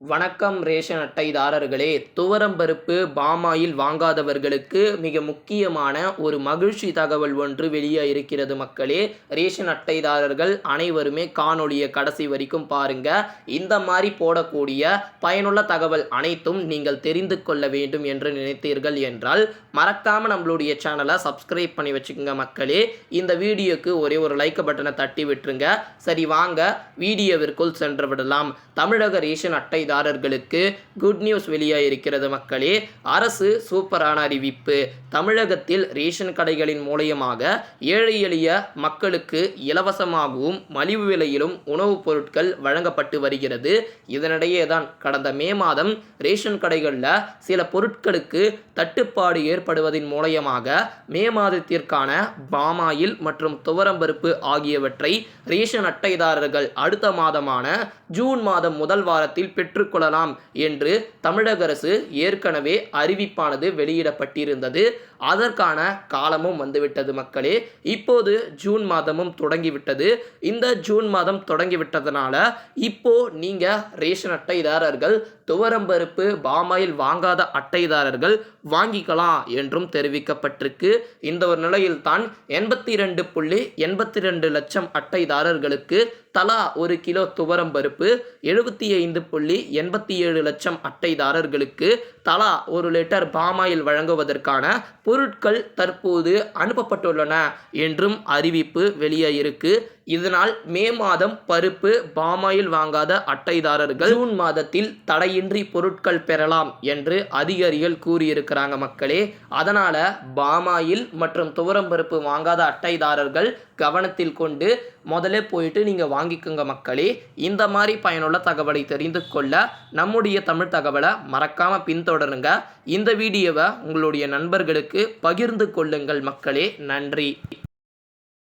வணக்கம் ரேஷன் அட்டைதாரர்களே துவரம்பருப்பு பாமாயில் வாங்காதவர்களுக்கு மிக முக்கியமான ஒரு மகிழ்ச்சி தகவல் ஒன்று வெளியே இருக்கிறது மக்களே. ரேஷன் அட்டைதாரர்கள் அனைவருமே காணொளியை கடைசி வரைக்கும் பாருங்க. இந்த மாதிரி போடக்கூடிய பயனுள்ள தகவல் அனைத்தும் நீங்கள் தெரிந்து கொள்ள வேண்டும் என்று நினைத்தீர்கள் என்றால் மறக்காம நம்மளுடைய சேனலை சப்ஸ்கிரைப் பண்ணி வச்சுக்கோங்க மக்களே. இந்த வீடியோக்கு ஒரே ஒரு லைக் பட்டனை தட்டி விட்டுருங்க. சரி வாங்க வீடியோவிற்குள் சென்று விடலாம். தமிழக ரேஷன் அட்டை அட்டைதாரர்களுக்கு குட் நியூஸ் வெளியாயிருக்கிறது மக்களே. அரசு சூப்பரான அறிவிப்பு. தமிழகத்தில் ரேஷன் கடைகளின் மூலயமாக ஏழை எளிய மக்களுக்கு இலவசமாகவும் மலிவு விலையிலும் உணவுப் பொருட்கள் வழங்கப்பட்டு வருகிறது. இதனிடையே தான் கடந்த மே மாதம் ரேஷன் கடைகளில் சில பொருட்களுக்கு தட்டுப்பாடு ஏற்படுவதன் மூலயமாக மே மாதத்திற்கான பாமாயில் மற்றும் துவரம்பருப்பு ஆகியவற்றை ரேஷன் அட்டைதாரர்கள் அடுத்த மாதமான ஜூன் மாதம் முதல் வாரத்தில் பெற்று பெற்றுக்கொள்ளலாம் என்று தமிழக அரசு ஏற்கனவே அறிவிப்பானது வெளியிடப்பட்டிருந்தது. அதற்கான காலமும் வந்துவிட்டது மக்களே. இப்போது ஜூன் மாதமும் தொடங்கிவிட்டது. இந்த ஜூன் மாதம் தொடங்கிவிட்டதனால இப்போ நீங்க ரேஷன் அட்டைதாரர்கள் துவரம்பருப்பு பாமாயில் வாங்காத அட்டைதாரர்கள் வாங்கிக்கலாம் என்றும் தெரிவிக்கப்பட்டிருக்கு. இந்த ஒரு நிலையில்தான் எண்பத்தி ரெண்டு புள்ளி எண்பத்தி ரெண்டு லட்சம் அட்டைதாரர்களுக்கு தலா ஒரு கிலோ துவரம்பருப்பு எழுபத்தி ஐந்து புள்ளி எண்பத்தி ஏழு லட்சம் அட்டைதாரர்களுக்கு தலா ஒரு லிட்டர் பாமாயில் வழங்குவதற்கான பொருட்கள் தற்போது அனுப்பப்பட்டுள்ளன என்றும் அறிவிப்பு வெளியாயிருக்கு. இதனால் மே மாதம் பருப்பு பாமாயில் வாங்காத அட்டைதாரர்கள் ஜூன் மாதத்தில் தடையின்றி பொருட்கள் பெறலாம் என்று அதிகாரிகள் கூறியிருக்கிறாங்க மக்களே. அதனால பாமாயில் மற்றும் துவரம் பருப்பு வாங்காத அட்டைதாரர்கள் கவனத்தில் கொண்டு முதல்ல போயிட்டு நீங்கள் வாங்கிக்கோங்க மக்களே. இந்த மாதிரி பயனுள்ள தகவலை தெரிந்து கொள்ள நம்முடைய தமிழ் தகவலை மறக்காமல் பின்தொடருங்க. இந்த வீடியோவை உங்களுடைய நண்பர்களுக்கு பகிர்ந்து கொள்ளுங்கள் மக்களே. நன்றி.